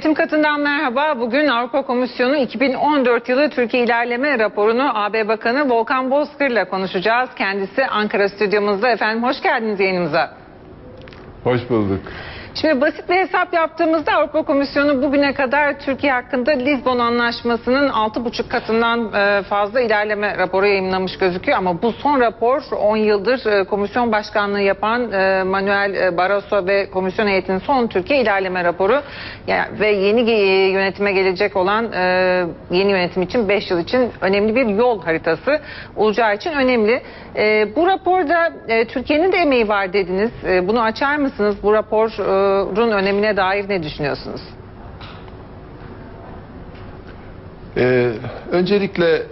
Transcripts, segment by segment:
Yönetim katından merhaba. Bugün Avrupa Komisyonu 2014 yılı Türkiye İlerleme raporunu AB Bakanı Volkan Bozkır'la konuşacağız. Kendisi Ankara stüdyomuzda. Efendim hoş geldiniz yayınımıza. Hoş bulduk. Şimdi basit bir hesap yaptığımızda Avrupa Komisyonu bugüne kadar Türkiye hakkında Lizbon Anlaşması'nın 6,5 katından e, fazla ilerleme raporu yayınlamış gözüküyor. Ama bu son rapor 10 yıldır e, komisyon başkanlığı yapan e, Manuel Barroso ve komisyon heyetinin son Türkiye ilerleme raporu ve yeni yönetime gelecek olan yeni yönetim için 5 yıl için önemli bir yol haritası olacağı için önemli. Bu raporda Türkiye'nin de emeği var dediniz. Bunu açar mısınız? Bu raporun önemine dair ne düşünüyorsunuz? Ee, öncelikle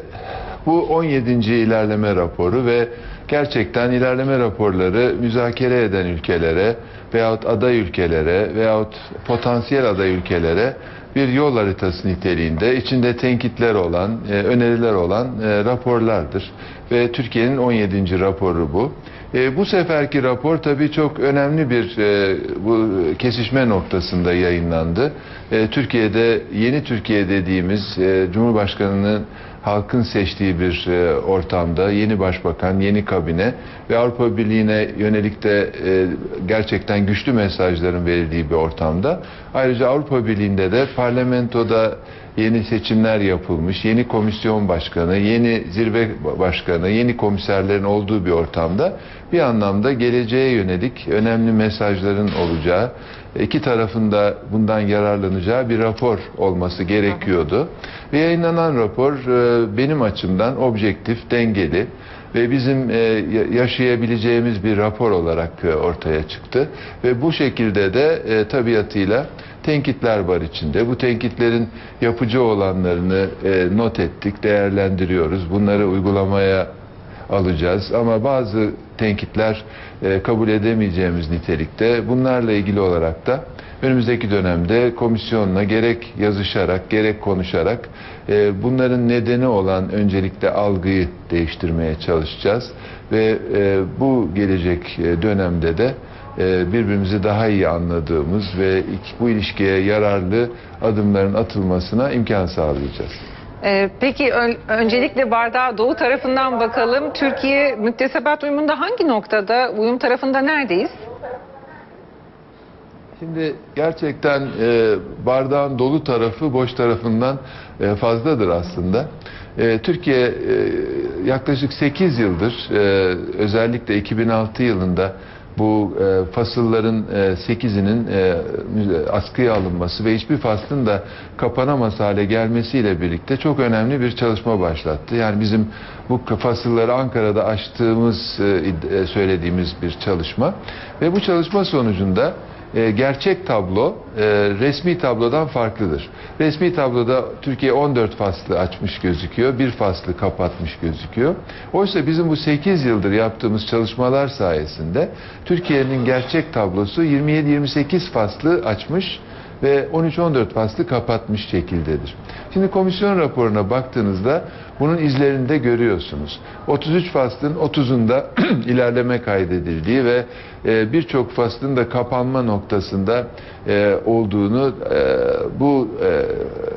bu 17. ilerleme raporu ve gerçekten ilerleme raporları müzakere eden ülkelere veyahut aday ülkelere veyahut potansiyel aday ülkelere bir yol haritası niteliğinde içinde tenkitler olan, e, öneriler olan e, raporlardır. Ve Türkiye'nin 17. raporu bu. E, bu seferki rapor tabii çok önemli bir e, bu kesişme noktasında yayınlandı. E, Türkiye'de yeni Türkiye dediğimiz e, Cumhurbaşkanı'nın halkın seçtiği bir e, ortamda yeni başbakan, yeni kabine ve Avrupa Birliği'ne yönelik de e, gerçekten güçlü mesajların verildiği bir ortamda. Ayrıca Avrupa Birliği'nde de parlamentoda yeni seçimler yapılmış, yeni komisyon başkanı, yeni zirve başkanı, yeni komiserlerin olduğu bir ortamda bir anlamda geleceğe yönelik önemli mesajların olacağı, iki tarafında bundan yararlanacağı bir rapor olması gerekiyordu. Ve yayınlanan rapor e, benim açımdan objektif, dengeli ve bizim e, yaşayabileceğimiz bir rapor olarak e, ortaya çıktı. Ve bu şekilde de tabiatıyla tenkitler var içinde. Bu tenkitlerin yapıcı olanlarını e, not ettik, değerlendiriyoruz. Bunları uygulamaya alacağız. Ama bazı tenkitler e, kabul edemeyeceğimiz nitelikte. Bunlarla ilgili olarak da önümüzdeki dönemde komisyonla gerek yazışarak gerek konuşarak e, bunların nedeni olan öncelikle algıyı değiştirmeye çalışacağız. Ve e, bu gelecek e, dönemde de birbirimizi daha iyi anladığımız ve bu ilişkiye yararlı adımların atılmasına imkan sağlayacağız. Ee, peki ön- öncelikle bardağı doğu tarafından bakalım. Türkiye müktesebat uyumunda hangi noktada? Uyum tarafında neredeyiz? Şimdi gerçekten e, bardağın dolu tarafı boş tarafından e, fazladır aslında. E, Türkiye e, yaklaşık 8 yıldır e, özellikle 2006 yılında bu e, fasılların e, 8'inin e, askıya alınması ve hiçbir faslın da kapanamaz hale gelmesiyle birlikte çok önemli bir çalışma başlattı. Yani bizim bu fasılları Ankara'da açtığımız, e, e, söylediğimiz bir çalışma ve bu çalışma sonucunda e, gerçek tablo e, resmi tablodan farklıdır. Resmi tabloda Türkiye 14 faslı açmış gözüküyor, bir faslı kapatmış gözüküyor. Oysa bizim bu 8 yıldır yaptığımız çalışmalar sayesinde Türkiye'nin gerçek tablosu 27-28 faslı açmış ve 13-14 faslı kapatmış şekildedir. Şimdi komisyon raporuna baktığınızda bunun izlerini de görüyorsunuz. 33 faslın 30'unda ilerleme kaydedildiği ve e, birçok faslın da kapanma noktasında e, olduğunu e, bu e,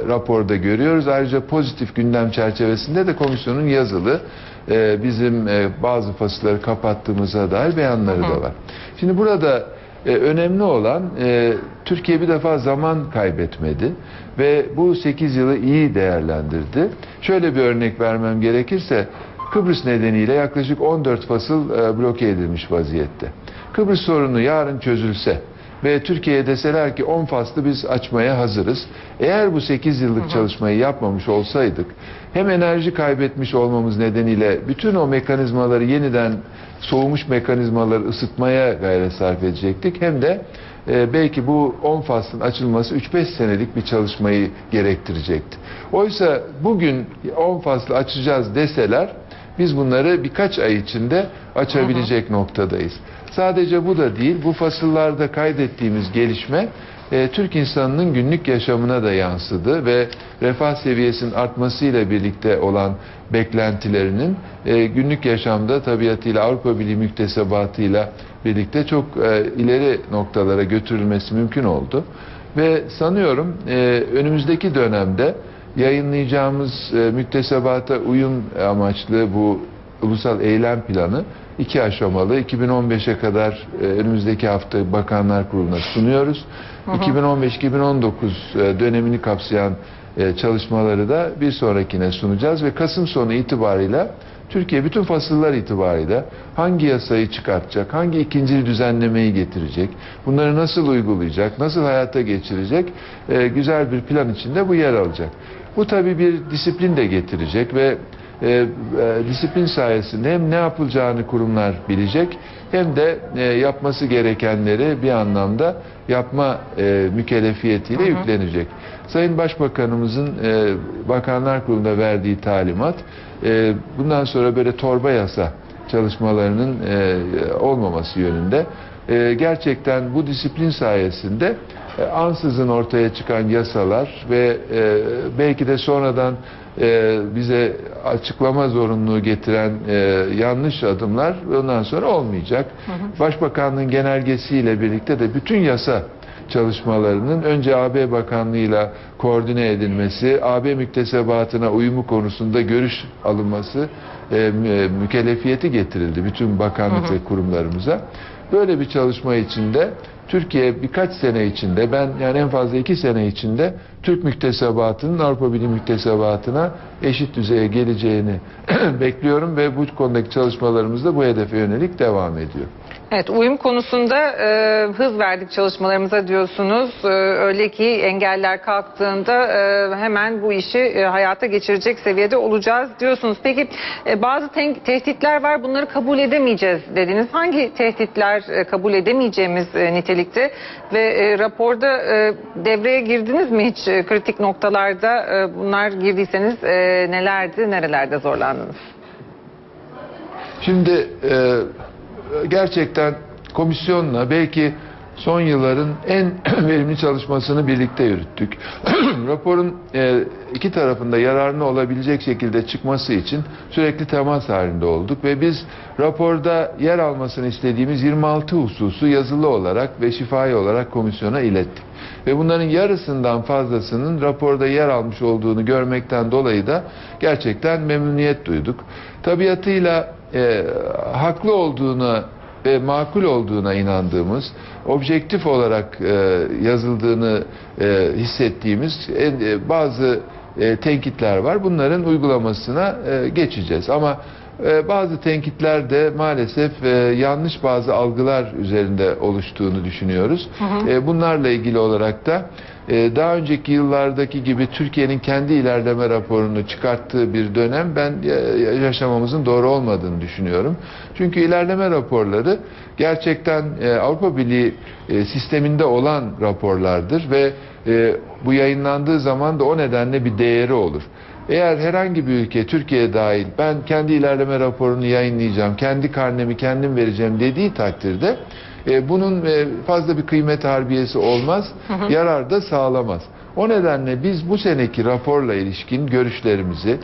raporda görüyoruz. Ayrıca pozitif gündem çerçevesinde de komisyonun yazılı e, bizim e, bazı fasılları kapattığımıza dair beyanları da var. Şimdi burada e, önemli olan e, Türkiye bir defa zaman kaybetmedi ve bu 8 yılı iyi değerlendirdi. Şöyle bir örnek vermem gerekirse Kıbrıs nedeniyle yaklaşık 14 fasıl e, bloke edilmiş vaziyette. Kıbrıs sorunu yarın çözülse ve Türkiye'ye deseler ki 10 faslı biz açmaya hazırız. Eğer bu 8 yıllık çalışmayı yapmamış olsaydık hem enerji kaybetmiş olmamız nedeniyle bütün o mekanizmaları yeniden soğumuş mekanizmaları ısıtmaya gayret sarf edecektik. Hem de e, belki bu 10 faslın açılması 3-5 senelik bir çalışmayı gerektirecekti. Oysa bugün 10 faslı açacağız deseler biz bunları birkaç ay içinde açabilecek noktadayız. Sadece bu da değil, bu fasıllarda kaydettiğimiz gelişme e, Türk insanının günlük yaşamına da yansıdı ve refah seviyesinin artmasıyla birlikte olan beklentilerinin e, günlük yaşamda tabiatıyla Avrupa Birliği müktesebatıyla birlikte çok e, ileri noktalara götürülmesi mümkün oldu. Ve sanıyorum e, önümüzdeki dönemde yayınlayacağımız e, müktesebata uyum amaçlı bu ulusal eylem planı iki aşamalı. 2015'e kadar e, önümüzdeki hafta Bakanlar Kurulu'na sunuyoruz. 2015-2019 e, dönemini kapsayan e, çalışmaları da bir sonrakine sunacağız ve Kasım sonu itibarıyla Türkiye bütün fasıllar itibarıyla hangi yasayı çıkartacak, hangi ikinci düzenlemeyi getirecek, bunları nasıl uygulayacak, nasıl hayata geçirecek e, güzel bir plan içinde bu yer alacak. Bu tabii bir disiplin de getirecek ve e, e, disiplin sayesinde hem ne yapılacağını kurumlar bilecek hem de e, yapması gerekenleri bir anlamda yapma e, mükellefiyetiyle yüklenecek. Sayın Başbakanımızın e, Bakanlar Kurulu'nda verdiği talimat e, bundan sonra böyle torba yasa çalışmalarının e, olmaması yönünde. E, gerçekten bu disiplin sayesinde e, ansızın ortaya çıkan yasalar ve e, belki de sonradan e, bize açıklama zorunluluğu getiren e, yanlış adımlar ondan sonra olmayacak. Başbakanlığın genelgesiyle birlikte de bütün yasa çalışmalarının önce AB Bakanlığı'yla koordine edilmesi, AB müktesebatına uyumu konusunda görüş alınması e, mü- mükellefiyeti getirildi bütün bakanlık ve kurumlarımıza. Böyle bir çalışma içinde Türkiye birkaç sene içinde ben yani en fazla iki sene içinde Türk müktesebatının Avrupa Birliği müktesebatına eşit düzeye geleceğini bekliyorum ve bu konudaki çalışmalarımız da bu hedefe yönelik devam ediyor. Evet, uyum konusunda e, hız verdik çalışmalarımıza diyorsunuz. E, öyle ki engeller kalktığında e, hemen bu işi e, hayata geçirecek seviyede olacağız diyorsunuz. Peki e, bazı tehditler var bunları kabul edemeyeceğiz dediniz. Hangi tehditler e, kabul edemeyeceğimiz e, nitelikte ve e, raporda e, devreye girdiniz mi hiç e, kritik noktalarda e, bunlar girdiyseniz e, nelerdi, nerelerde zorlandınız? Şimdi e, gerçekten komisyonla belki son yılların en verimli çalışmasını birlikte yürüttük. Raporun e, iki tarafında yararına olabilecek şekilde çıkması için sürekli temas halinde olduk ve biz raporda yer almasını istediğimiz 26 hususu yazılı olarak ve şifai olarak komisyona ilettik. Ve bunların yarısından fazlasının raporda yer almış olduğunu görmekten dolayı da gerçekten memnuniyet duyduk. Tabiatıyla e, haklı olduğuna ve makul olduğuna inandığımız, objektif olarak e, yazıldığını e, hissettiğimiz en- e, bazı e, tenkitler var. Bunların uygulamasına e, geçeceğiz. Ama bazı tenkitler de maalesef e, yanlış bazı algılar üzerinde oluştuğunu düşünüyoruz. E, bunlarla ilgili olarak da e, daha önceki yıllardaki gibi Türkiye'nin kendi ilerleme raporunu çıkarttığı bir dönem ben ya- yaşamamızın doğru olmadığını düşünüyorum. Çünkü ilerleme raporları gerçekten Avrupa Birliği sisteminde olan raporlardır ve bu yayınlandığı zaman da o nedenle bir değeri olur. Eğer herhangi bir ülke Türkiye dahil ben kendi ilerleme raporunu yayınlayacağım, kendi karnemi kendim vereceğim dediği takdirde e, bunun e, fazla bir kıymet harbiyesi olmaz, yarar da sağlamaz. O nedenle biz bu seneki raporla ilişkin görüşlerimizi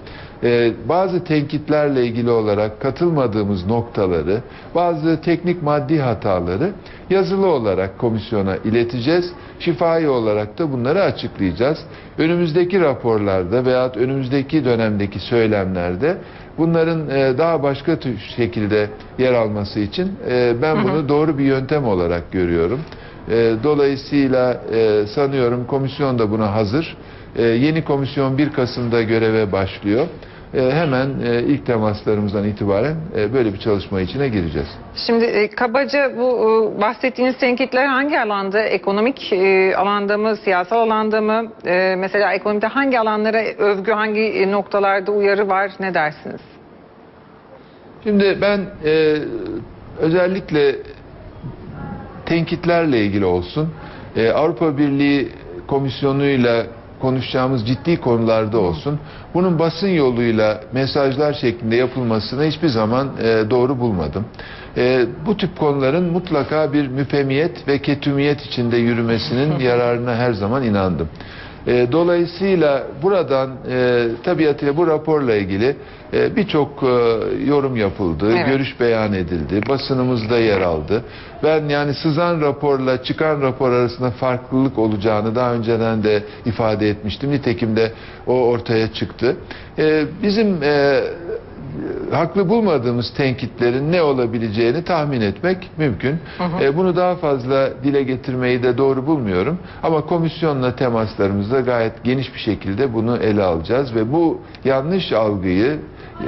e, bazı tenkitlerle ilgili olarak katılmadığımız noktaları, bazı teknik maddi hataları yazılı olarak komisyona ileteceğiz. Şifai olarak da bunları açıklayacağız. Önümüzdeki raporlarda veya önümüzdeki dönemdeki söylemlerde bunların e, daha başka şekilde yer alması için e, ben bunu doğru bir yöntem olarak görüyorum. E, Dolayısıyla e, sanıyorum komisyon da buna hazır. E, Yeni komisyon 1 Kasım'da göreve başlıyor. E, Hemen e, ilk temaslarımızdan itibaren e, böyle bir çalışma içine gireceğiz. Şimdi e, kabaca bu e, bahsettiğiniz tenkitler hangi alanda? Ekonomik e, alanda mı, siyasal alanda mı? E, mesela ekonomide hangi alanlara övgü, hangi noktalarda uyarı var? Ne dersiniz? Şimdi ben e, özellikle tenkitlerle ilgili olsun, e, Avrupa Birliği Komisyonu'yla konuşacağımız ciddi konularda olsun, bunun basın yoluyla mesajlar şeklinde yapılmasını hiçbir zaman e, doğru bulmadım. E, bu tip konuların mutlaka bir müfemiyet ve ketümiyet içinde yürümesinin yararına her zaman inandım. E, dolayısıyla buradan e, tabiatıyla bu raporla ilgili e, birçok e, yorum yapıldı, Evet. görüş beyan edildi, basınımızda yer aldı. Ben yani sızan raporla çıkan rapor arasında farklılık olacağını daha önceden de ifade etmiştim. Nitekim de o ortaya çıktı. E, bizim e, haklı bulmadığımız tenkitlerin ne olabileceğini tahmin etmek mümkün. E, bunu daha fazla dile getirmeyi de doğru bulmuyorum. Ama komisyonla temaslarımızda gayet geniş bir şekilde bunu ele alacağız ve bu yanlış algıyı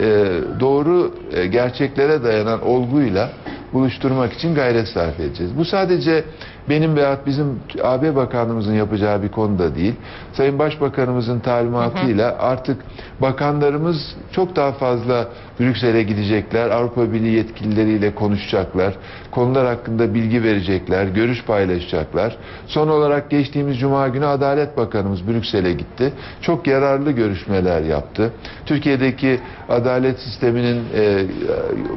e, doğru e, gerçeklere dayanan olguyla buluşturmak için gayret sarf edeceğiz. Bu sadece benim veyahut bizim AB Bakanlığımızın yapacağı bir konu da değil. Sayın Başbakanımızın talimatıyla artık bakanlarımız çok daha fazla Brüksel'e gidecekler. Avrupa Birliği yetkilileriyle konuşacaklar. Konular hakkında bilgi verecekler, görüş paylaşacaklar. Son olarak geçtiğimiz Cuma günü Adalet Bakanımız Brüksel'e gitti. Çok yararlı görüşmeler yaptı. Türkiye'deki adalet sisteminin e,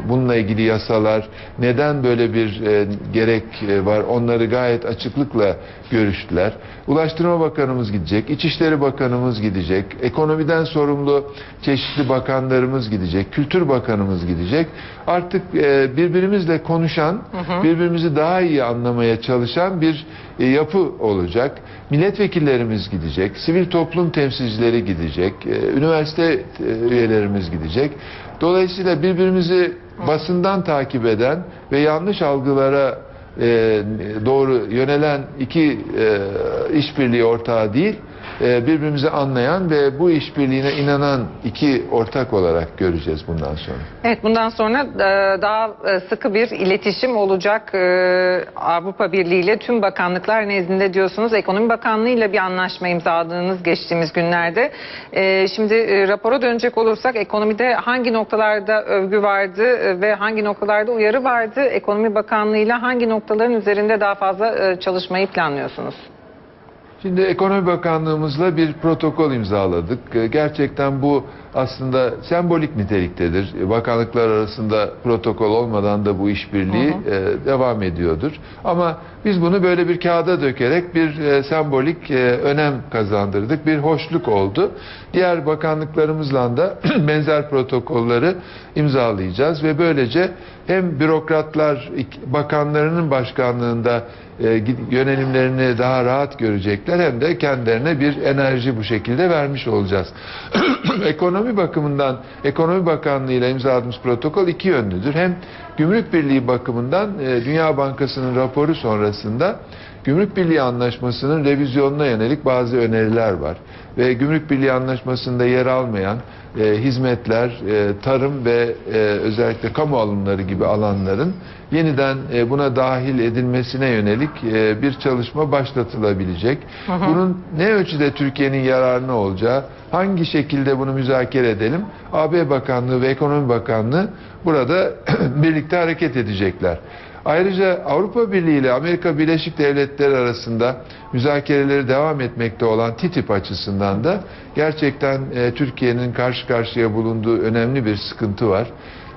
bununla ilgili yasalar, neden böyle bir e, gerek e, var onları gayet açıklıkla görüştüler. Ulaştırma Bakanımız gidecek, İçişleri Bakanımız gidecek, ekonomiden sorumlu çeşitli bakanlarımız gidecek, Kültür Bakanımız gidecek. Artık e, birbirimizle konuşan, birbirimizi daha iyi anlamaya çalışan bir e, yapı olacak. Milletvekillerimiz gidecek, sivil toplum temsilcileri gidecek, e, üniversite üyelerimiz gidecek. Dolayısıyla birbirimizi basından takip eden ve yanlış algılara e, doğru yönelen iki e, işbirliği ortağı değil, birbirimizi anlayan ve bu işbirliğine inanan iki ortak olarak göreceğiz bundan sonra. Evet bundan sonra e, daha e, sıkı bir iletişim olacak e, Avrupa Birliği ile tüm bakanlıklar nezdinde diyorsunuz. Ekonomi Bakanlığı ile bir anlaşma imzaladığınız geçtiğimiz günlerde. Şimdi rapora dönecek olursak ekonomide hangi noktalarda övgü vardı ve hangi noktalarda uyarı vardı? Ekonomi Bakanlığı ile hangi noktaların üzerinde daha fazla çalışmayı planlıyorsunuz? Şimdi Ekonomi Bakanlığımızla bir protokol imzaladık. Ee, Gerçekten bu aslında sembolik niteliktedir. Ee, Bakanlıklar arasında protokol olmadan da bu işbirliği e, devam ediyordur. Ama biz bunu böyle bir kağıda dökerek bir e, sembolik e, önem kazandırdık. Bir hoşluk oldu. Diğer bakanlıklarımızla da benzer protokolları imzalayacağız ve böylece hem bürokratlar bakanlarının başkanlığında e, yönelimlerini daha rahat görecekler hem de kendilerine bir enerji bu şekilde vermiş olacağız. ekonomi bakımından Ekonomi Bakanlığı ile imzaladığımız protokol iki yönlüdür. Hem Gümrük Birliği bakımından e, Dünya Bankası'nın raporu sonrasında Gümrük Birliği Anlaşması'nın revizyonuna yönelik bazı öneriler var. Ve Gümrük Birliği Anlaşması'nda yer almayan e, hizmetler, e, tarım ve e, özellikle kamu alımları gibi alanların yeniden e, buna dahil edilmesine yönelik e, bir çalışma başlatılabilecek. Bunun ne ölçüde Türkiye'nin yararına olacağı, hangi şekilde bunu müzakere edelim? AB Bakanlığı ve Ekonomi Bakanlığı burada birlikte hareket edecekler. Ayrıca Avrupa Birliği ile Amerika Birleşik Devletleri arasında müzakereleri devam etmekte olan TTIP açısından da gerçekten e, Türkiye'nin karşı karşıya bulunduğu önemli bir sıkıntı var.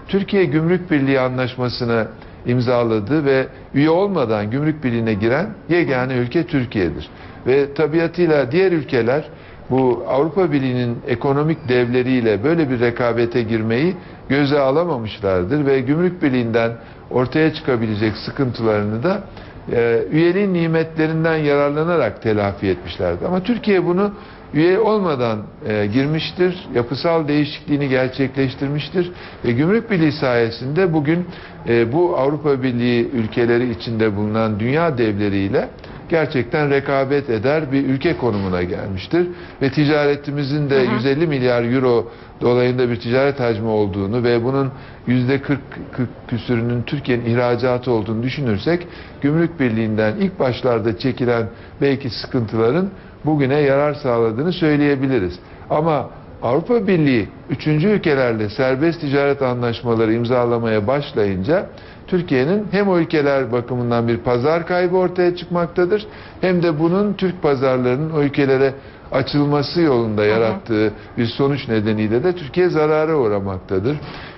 Türkiye Gümrük Birliği anlaşmasını imzaladı ve üye olmadan Gümrük Birliği'ne giren yegane ülke Türkiye'dir. Ve tabiatıyla diğer ülkeler bu Avrupa Birliği'nin ekonomik devleriyle böyle bir rekabete girmeyi göze alamamışlardır ve Gümrük Birliği'nden ortaya çıkabilecek sıkıntılarını da e, üyeliğin nimetlerinden yararlanarak telafi etmişlerdi. Ama Türkiye bunu üye olmadan e, girmiştir, yapısal değişikliğini gerçekleştirmiştir ve Gümrük Birliği sayesinde bugün e, bu Avrupa Birliği ülkeleri içinde bulunan dünya devleriyle gerçekten rekabet eder bir ülke konumuna gelmiştir. Ve ticaretimizin de 150 milyar euro dolayında bir ticaret hacmi olduğunu ve bunun yüzde 40, 40 küsürünün Türkiye'nin ihracatı olduğunu düşünürsek Gümrük Birliği'nden ilk başlarda çekilen belki sıkıntıların bugüne yarar sağladığını söyleyebiliriz. Ama Avrupa Birliği üçüncü ülkelerle serbest ticaret anlaşmaları imzalamaya başlayınca Türkiye'nin hem o ülkeler bakımından bir pazar kaybı ortaya çıkmaktadır hem de bunun Türk pazarlarının o ülkelere açılması yolunda yarattığı bir sonuç nedeniyle de Türkiye zarara uğramaktadır.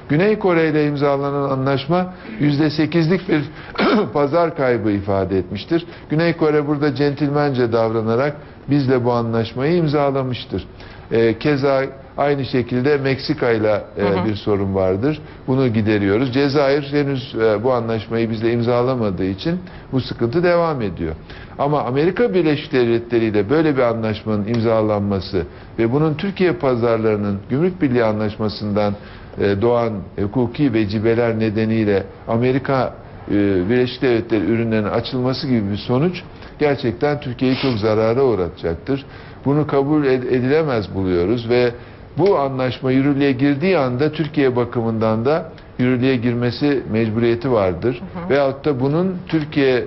Güney Kore ile imzalanan anlaşma %8'lik bir pazar kaybı ifade etmiştir. Güney Kore burada centilmence davranarak bizle bu anlaşmayı imzalamıştır. E, keza aynı şekilde Meksika ile e, bir sorun vardır. Bunu gideriyoruz. Cezayir henüz e, bu anlaşmayı bizle imzalamadığı için bu sıkıntı devam ediyor. Ama Amerika Birleşik Devletleri ile böyle bir anlaşmanın imzalanması ve bunun Türkiye pazarlarının Gümrük Birliği Anlaşması'ndan e, doğan hukuki vecibeler nedeniyle Amerika e, Birleşik Devletleri ürünlerinin açılması gibi bir sonuç gerçekten Türkiye'yi çok zarara uğratacaktır. Bunu kabul ed- edilemez buluyoruz ve bu anlaşma yürürlüğe girdiği anda Türkiye bakımından da yürürlüğe girmesi mecburiyeti vardır. Veyahut da bunun Türkiye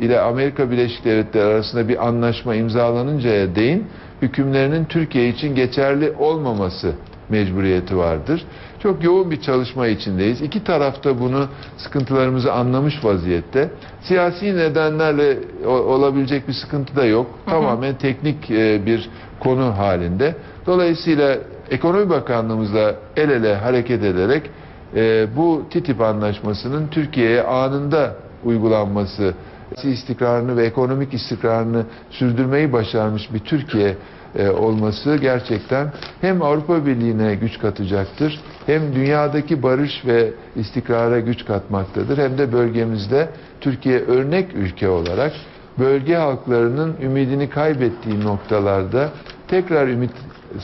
ile Amerika Birleşik Devletleri arasında bir anlaşma imzalanıncaya değin hükümlerinin Türkiye için geçerli olmaması mecburiyeti vardır. Çok yoğun bir çalışma içindeyiz. İki tarafta bunu sıkıntılarımızı anlamış vaziyette. Siyasi nedenlerle olabilecek bir sıkıntı da yok. Tamamen teknik e, bir konu halinde. Dolayısıyla Ekonomi Bakanlığımızla el ele hareket ederek e, bu TTIP anlaşmasının Türkiye'ye anında uygulanması, siyasi istikrarını ve ekonomik istikrarını sürdürmeyi başarmış bir Türkiye olması gerçekten hem Avrupa Birliği'ne güç katacaktır, hem dünyadaki barış ve istikrara güç katmaktadır, hem de bölgemizde Türkiye örnek ülke olarak bölge halklarının ümidini kaybettiği noktalarda tekrar ümit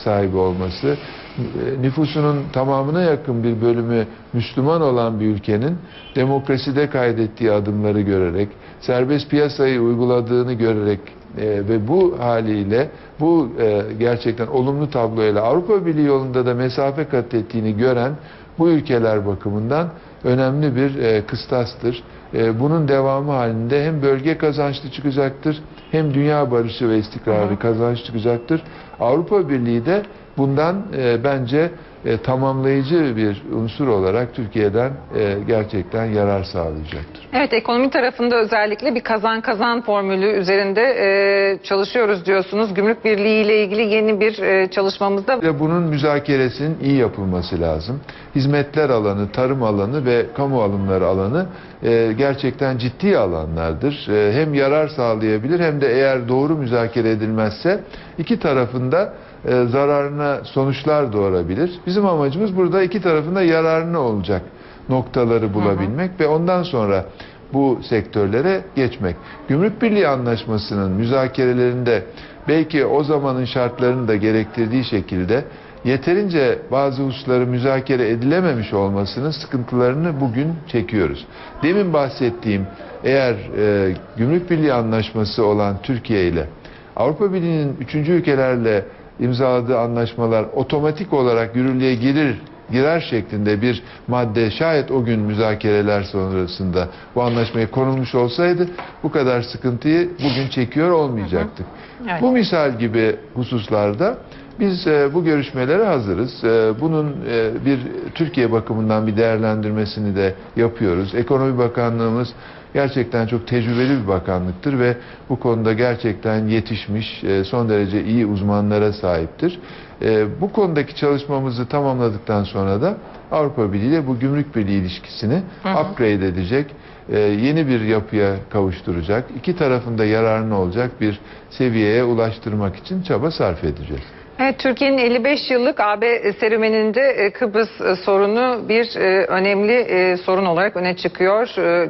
sahibi olması, e, nüfusunun tamamına yakın bir bölümü Müslüman olan bir ülkenin demokraside kaydettiği adımları görerek, serbest piyasayı uyguladığını görerek e, ve bu haliyle bu e, gerçekten olumlu tabloyla Avrupa Birliği yolunda da mesafe kat ettiğini gören bu ülkeler bakımından önemli bir e, kıstastır. E, bunun devamı halinde hem bölge kazançlı çıkacaktır hem dünya barışı ve istikrarı kazanç çıkacaktır. Avrupa Birliği de bundan e, bence e, tamamlayıcı bir unsur olarak Türkiye'den e, gerçekten yarar sağlayacaktır. Evet ekonomi tarafında özellikle bir kazan kazan formülü üzerinde e, çalışıyoruz diyorsunuz. Gümrük Birliği ile ilgili yeni bir e, çalışmamızda Ve bunun müzakeresinin iyi yapılması lazım. Hizmetler alanı, tarım alanı ve kamu alımları alanı e, gerçekten ciddi alanlardır. E, hem yarar sağlayabilir hem de eğer doğru müzakere edilmezse iki tarafında e, zararına sonuçlar doğurabilir. Bizim amacımız burada iki tarafında yararına olacak noktaları bulabilmek ve ondan sonra bu sektörlere geçmek. Gümrük Birliği Anlaşması'nın müzakerelerinde belki o zamanın şartlarını da gerektirdiği şekilde yeterince bazı hususları müzakere edilememiş olmasının sıkıntılarını bugün çekiyoruz. Demin bahsettiğim eğer e, Gümrük Birliği Anlaşması olan Türkiye ile Avrupa Birliği'nin üçüncü ülkelerle imzaladığı anlaşmalar otomatik olarak yürürlüğe girir girer şeklinde bir madde şayet o gün müzakereler sonrasında bu anlaşmaya konulmuş olsaydı bu kadar sıkıntıyı bugün çekiyor olmayacaktık. Evet. Bu misal gibi hususlarda biz e, bu görüşmelere hazırız. E, bunun e, bir Türkiye bakımından bir değerlendirmesini de yapıyoruz. Ekonomi Bakanlığımız gerçekten çok tecrübeli bir bakanlıktır ve bu konuda gerçekten yetişmiş, e, son derece iyi uzmanlara sahiptir. E, bu konudaki çalışmamızı tamamladıktan sonra da Avrupa Birliği ile bu Gümrük Birliği ilişkisini upgrade edecek, e, yeni bir yapıya kavuşturacak, iki tarafında yararına olacak bir seviyeye ulaştırmak için çaba sarf edeceğiz. Evet, Türkiye'nin 55 yıllık AB serüveninde e, Kıbrıs e, sorunu bir önemli sorun olarak öne çıkıyor.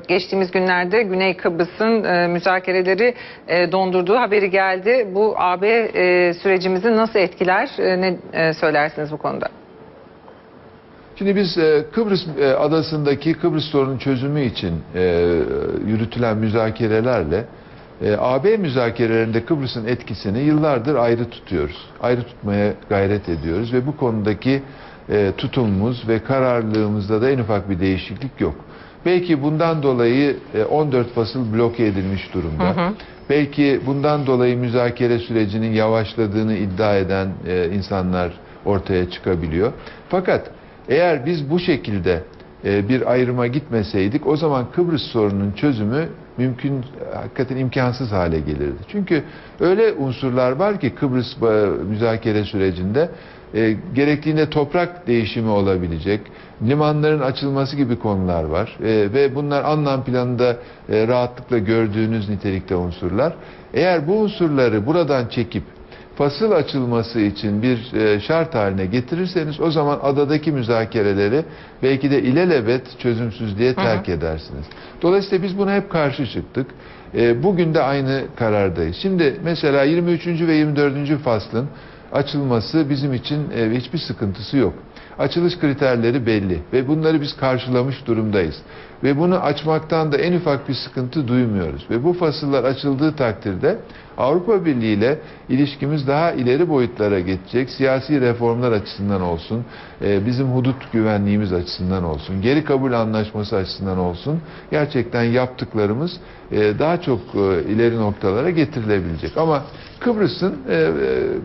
Geçtiğimiz günlerde Güney Kıbrıs'ın müzakereleri dondurduğu haberi geldi. Bu AB sürecimizi nasıl etkiler? Ne söylersiniz bu konuda? Şimdi biz e, Kıbrıs e, adasındaki Kıbrıs sorunun çözümü için e, yürütülen müzakerelerle e, AB müzakerelerinde Kıbrıs'ın etkisini yıllardır ayrı tutuyoruz. Ayrı tutmaya gayret ediyoruz ve bu konudaki e, tutumumuz ve kararlılığımızda da en ufak bir değişiklik yok. Belki bundan dolayı e, 14 fasıl bloke edilmiş durumda. Belki bundan dolayı müzakere sürecinin yavaşladığını iddia eden e, insanlar ortaya çıkabiliyor. Fakat eğer biz bu şekilde e, bir ayrıma gitmeseydik o zaman Kıbrıs sorunun çözümü mümkün hakikaten imkansız hale gelirdi. Çünkü öyle unsurlar var ki Kıbrıs e, müzakere sürecinde e, gerektiğinde toprak değişimi olabilecek, limanların açılması gibi konular var E, ve bunlar anlam planında e, rahatlıkla gördüğünüz nitelikte unsurlar. Eğer bu unsurları buradan çekip fasıl açılması için bir e, şart haline getirirseniz o zaman adadaki müzakereleri belki de ilelebet çözümsüzlüğe terk edersiniz. Dolayısıyla biz buna hep karşı çıktık. E, Bugün de aynı karardayız. Şimdi mesela 23. ve 24. faslın açılması bizim için e, hiçbir sıkıntısı yok. Açılış kriterleri belli ve bunları biz karşılamış durumdayız. Ve bunu açmaktan da en ufak bir sıkıntı duymuyoruz. Ve bu fasıllar açıldığı takdirde Avrupa Birliği ile ilişkimiz daha ileri boyutlara geçecek. Siyasi reformlar açısından olsun, e, bizim hudut güvenliğimiz açısından olsun, geri kabul anlaşması açısından olsun. Gerçekten yaptıklarımız e, daha çok e, ileri noktalara getirilebilecek. Ama Kıbrıs'ın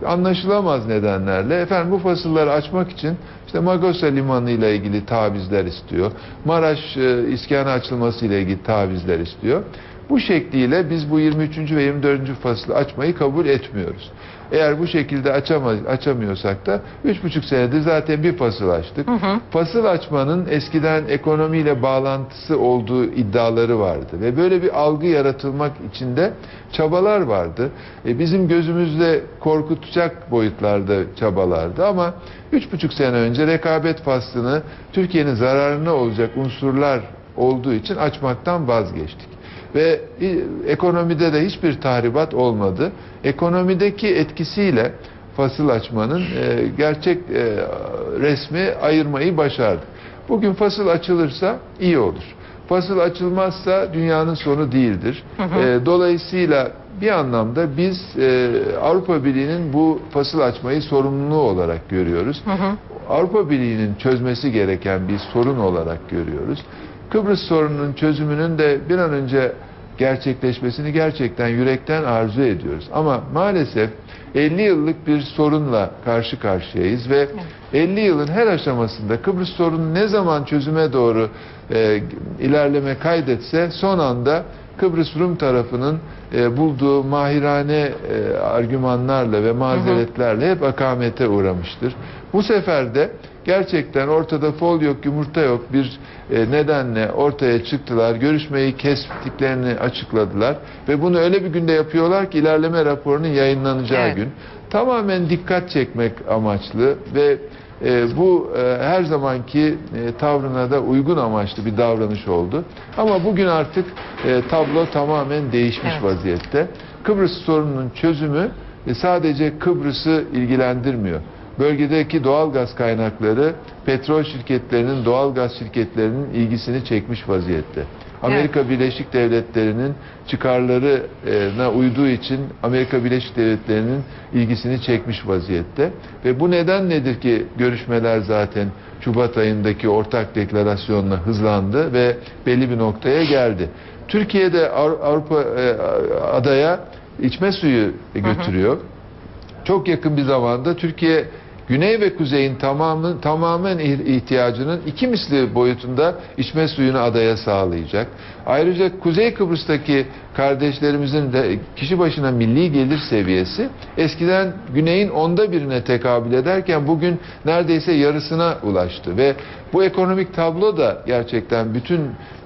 anlaşılamaz nedenlerle efendim bu fasılları açmak için işte Magosa Limanı ile ilgili tavizler istiyor. Maraş e, iskanı açılması ile ilgili tavizler istiyor. Bu şekliyle biz bu 23. ve 24. faslı açmayı kabul etmiyoruz. Eğer bu şekilde açama, açamıyorsak da 3,5 senedir zaten bir fasıl açtık. Fasıl açmanın eskiden ekonomiyle bağlantısı olduğu iddiaları vardı. Ve böyle bir algı yaratılmak için de çabalar vardı. E, bizim gözümüzde korkutacak boyutlarda çabalardı ama 3,5 sene önce rekabet faslını Türkiye'nin zararına olacak unsurlar olduğu için açmaktan vazgeçtik. Ve ekonomide de hiçbir tahribat olmadı. Ekonomideki etkisiyle fasıl açmanın e, gerçek e, resmi ayırmayı başardık. Bugün fasıl açılırsa iyi olur. Fasıl açılmazsa dünyanın sonu değildir. E, dolayısıyla bir anlamda biz e, Avrupa Birliği'nin bu fasıl açmayı sorumluluğu olarak görüyoruz. Avrupa Birliği'nin çözmesi gereken bir sorun olarak görüyoruz. Kıbrıs sorununun çözümünün de bir an önce gerçekleşmesini gerçekten yürekten arzu ediyoruz. Ama maalesef 50 yıllık bir sorunla karşı karşıyayız ve 50 yılın her aşamasında Kıbrıs sorunu ne zaman çözüme doğru e, ilerleme kaydetse son anda Kıbrıs Rum tarafının e, bulduğu mahirane e, argümanlarla ve mazeretlerle hep akamete uğramıştır. Bu sefer de gerçekten ortada fol yok, yumurta yok bir e, nedenle ortaya çıktılar. Görüşmeyi kestiklerini açıkladılar ve bunu öyle bir günde yapıyorlar ki ilerleme raporunun yayınlanacağı Evet. gün. Tamamen dikkat çekmek amaçlı ve e, bu e, her zamanki e, tavrına da uygun amaçlı bir davranış oldu. Ama bugün artık e, tablo tamamen değişmiş Evet. vaziyette. Kıbrıs sorununun çözümü e, sadece Kıbrıs'ı ilgilendirmiyor. Bölgedeki doğal gaz kaynakları petrol şirketlerinin, doğal gaz şirketlerinin ilgisini çekmiş vaziyette. Amerika Birleşik Devletleri'nin çıkarlarına uyduğu için Amerika Birleşik Devletleri'nin ilgisini çekmiş vaziyette. Ve bu neden nedir ki görüşmeler zaten Şubat ayındaki ortak deklarasyonla hızlandı ve belli bir noktaya geldi. Türkiye'de Avru- Avrupa e, adaya içme suyu götürüyor. Çok yakın bir zamanda Türkiye Güney ve Kuzey'in tamamın tamamen ih- ihtiyacının iki misli boyutunda içme suyunu adaya sağlayacak. Ayrıca Kuzey Kıbrıs'taki kardeşlerimizin de kişi başına milli gelir seviyesi eskiden Güney'in onda birine tekabül ederken bugün neredeyse yarısına ulaştı ve bu ekonomik tablo da gerçekten bütün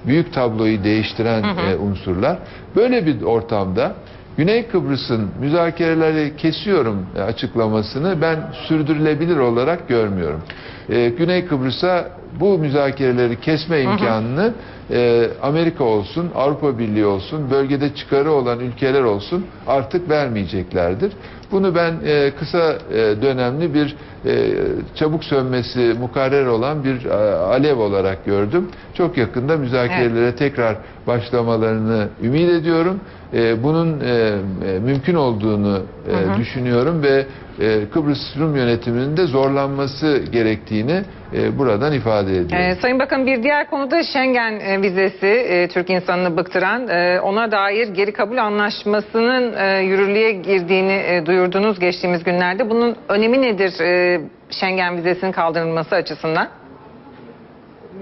büyük tabloyu değiştiren e, unsurlar. Böyle bir ortamda Güney Kıbrıs'ın müzakereleri kesiyorum e, açıklamasını ben sürdürülebilir olarak görmüyorum. E, Güney Kıbrıs'a bu müzakereleri kesme imkanını e, Amerika olsun, Avrupa Birliği olsun, bölgede çıkarı olan ülkeler olsun artık vermeyeceklerdir. Bunu ben e, kısa e, dönemli bir e, çabuk sönmesi mukarrer olan bir e, alev olarak gördüm. Çok yakında müzakerelere tekrar başlamalarını ümit ediyorum. E, bunun e, e, mümkün olduğunu e, düşünüyorum ve e, Kıbrıs Rum yönetiminin de zorlanması gerektiğini e, buradan ifade ediyorum. Ee, Sayın Bakan bir diğer konuda Schengen e, vizesi e, Türk insanını bıktıran e, ona dair geri kabul anlaşmasının e, yürürlüğe girdiğini e, duyurdunuz geçtiğimiz günlerde. Bunun önemi nedir e, Schengen vizesinin kaldırılması açısından?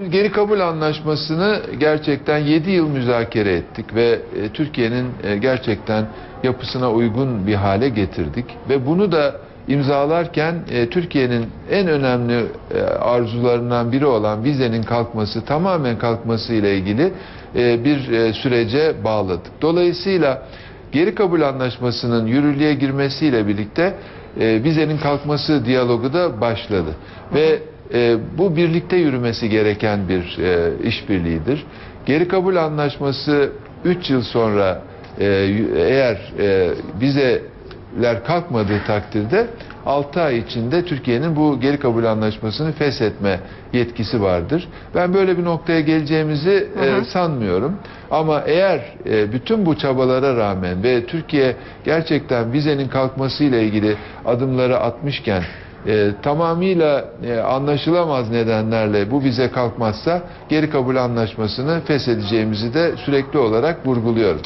Geri kabul anlaşmasını gerçekten 7 yıl müzakere ettik ve e, Türkiye'nin e, gerçekten yapısına uygun bir hale getirdik ve bunu da imzalarken e, Türkiye'nin en önemli arzularından biri olan vizenin kalkması tamamen kalkması ile ilgili bir sürece bağladık. Dolayısıyla geri kabul anlaşmasının yürürlüğe girmesiyle birlikte vizenin kalkması diyalogu da başladı ve e, bu birlikte yürümesi gereken bir e, işbirliğidir. Geri kabul anlaşması 3 yıl sonra e, eğer e, vizeler kalkmadığı takdirde 6 ay içinde Türkiye'nin bu geri kabul anlaşmasını feshetme yetkisi vardır. Ben böyle bir noktaya geleceğimizi e, sanmıyorum. Ama eğer e, bütün bu çabalara rağmen ve Türkiye gerçekten vizenin kalkmasıyla ilgili adımları atmışken e, tamamıyla e, anlaşılamaz nedenlerle bu vize kalkmazsa geri kabul anlaşmasını feshedeceğimizi de sürekli olarak vurguluyorum.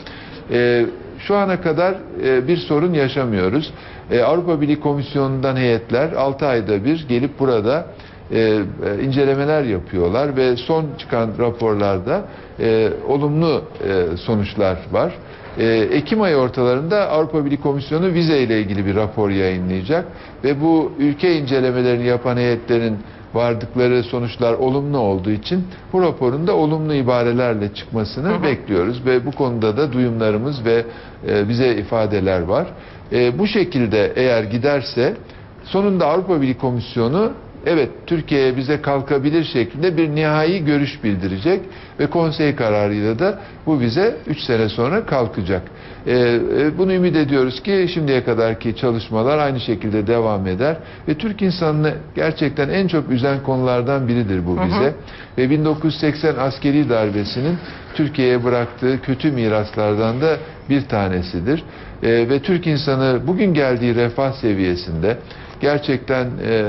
E, şu ana kadar e, bir sorun yaşamıyoruz. E, Avrupa Birliği Komisyonu'ndan heyetler 6 ayda bir gelip burada e, e, incelemeler yapıyorlar ve son çıkan raporlarda e, olumlu e, sonuçlar var. E, Ekim ayı ortalarında Avrupa Birliği Komisyonu vize ile ilgili bir rapor yayınlayacak ve bu ülke incelemelerini yapan heyetlerin vardıkları sonuçlar olumlu olduğu için bu raporun da olumlu ibarelerle çıkmasını bekliyoruz ve bu konuda da duyumlarımız ve e, bize ifadeler var. E, bu şekilde eğer giderse sonunda Avrupa Birliği Komisyonu evet Türkiye'ye bize kalkabilir şeklinde bir nihai görüş bildirecek ve konsey kararıyla da bu vize 3 sene sonra kalkacak. Ee, e, bunu ümit ediyoruz ki şimdiye kadarki çalışmalar aynı şekilde devam eder ve Türk insanını gerçekten en çok üzen konulardan biridir bu vize. Ve 1980 askeri darbesinin Türkiye'ye bıraktığı kötü miraslardan da bir tanesidir. Ee, ve Türk insanı bugün geldiği refah seviyesinde gerçekten e,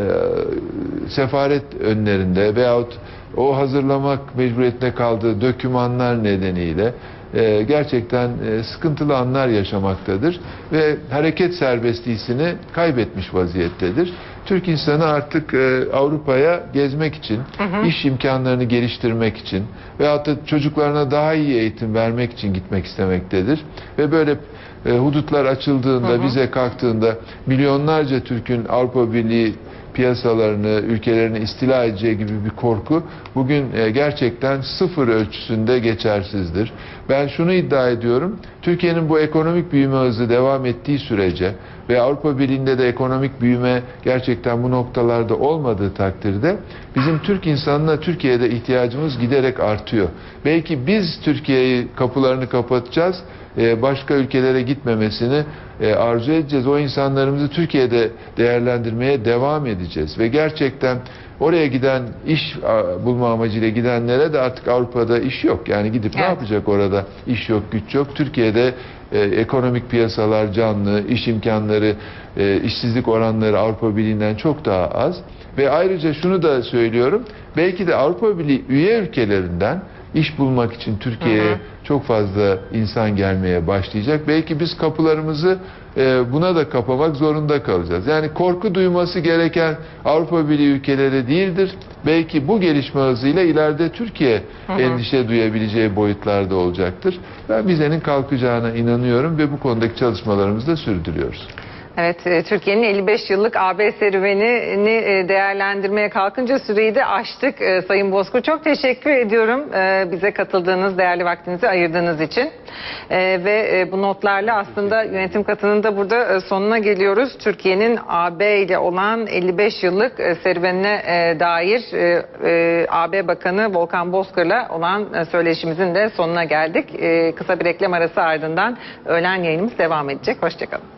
sefaret önlerinde veyahut o hazırlamak mecburiyetinde kaldığı dokümanlar nedeniyle e, gerçekten e, sıkıntılı anlar yaşamaktadır ve hareket serbestliğini kaybetmiş vaziyettedir. Türk insanı artık e, Avrupa'ya gezmek için, iş imkanlarını geliştirmek için veyahut da çocuklarına daha iyi eğitim vermek için gitmek istemektedir. Ve böyle e, hudutlar açıldığında, vize kalktığında milyonlarca Türk'ün Avrupa Birliği piyasalarını, ülkelerini istila edeceği gibi bir korku bugün e, gerçekten sıfır ölçüsünde geçersizdir. Ben şunu iddia ediyorum, Türkiye'nin bu ekonomik büyüme hızı devam ettiği sürece ve Avrupa Birliği'nde de ekonomik büyüme gerçekten bu noktalarda olmadığı takdirde bizim Türk insanına Türkiye'de ihtiyacımız giderek artıyor. Belki biz Türkiye'yi kapılarını kapatacağız, başka ülkelere gitmemesini e, arzu edeceğiz. O insanlarımızı Türkiye'de değerlendirmeye devam edeceğiz ve gerçekten oraya giden iş bulma amacıyla gidenlere de artık Avrupa'da iş yok. Yani gidip ne Evet. yapacak orada? İş yok, güç yok. Türkiye'de e, ekonomik piyasalar canlı, iş imkanları, e, işsizlik oranları Avrupa Birliği'nden çok daha az. Ve ayrıca şunu da söylüyorum. Belki de Avrupa Birliği üye ülkelerinden iş bulmak için Türkiye'ye çok fazla insan gelmeye başlayacak. Belki biz kapılarımızı e, buna da kapamak zorunda kalacağız. Yani korku duyması gereken Avrupa Birliği ülkeleri değildir. Belki bu gelişme hızıyla ileride Türkiye endişe duyabileceği boyutlarda olacaktır. Ben vizenin kalkacağına inanıyorum ve bu konudaki çalışmalarımızı da sürdürüyoruz. Evet, e, Türkiye'nin 55 yıllık AB serüvenini e, değerlendirmeye kalkınca süreyi de aştık. E, Sayın Bozkurt çok teşekkür ediyorum bize katıldığınız, değerli vaktinizi ayırdığınız için. Ve bu notlarla aslında yönetim katının da burada sonuna geliyoruz. Türkiye'nin AB ile olan 55 yıllık serüvenine dair AB Bakanı Volkan Bozkır'la olan söyleşimizin de sonuna geldik. Kısa bir reklam arası ardından öğlen yayınımız devam edecek. Hoşçakalın.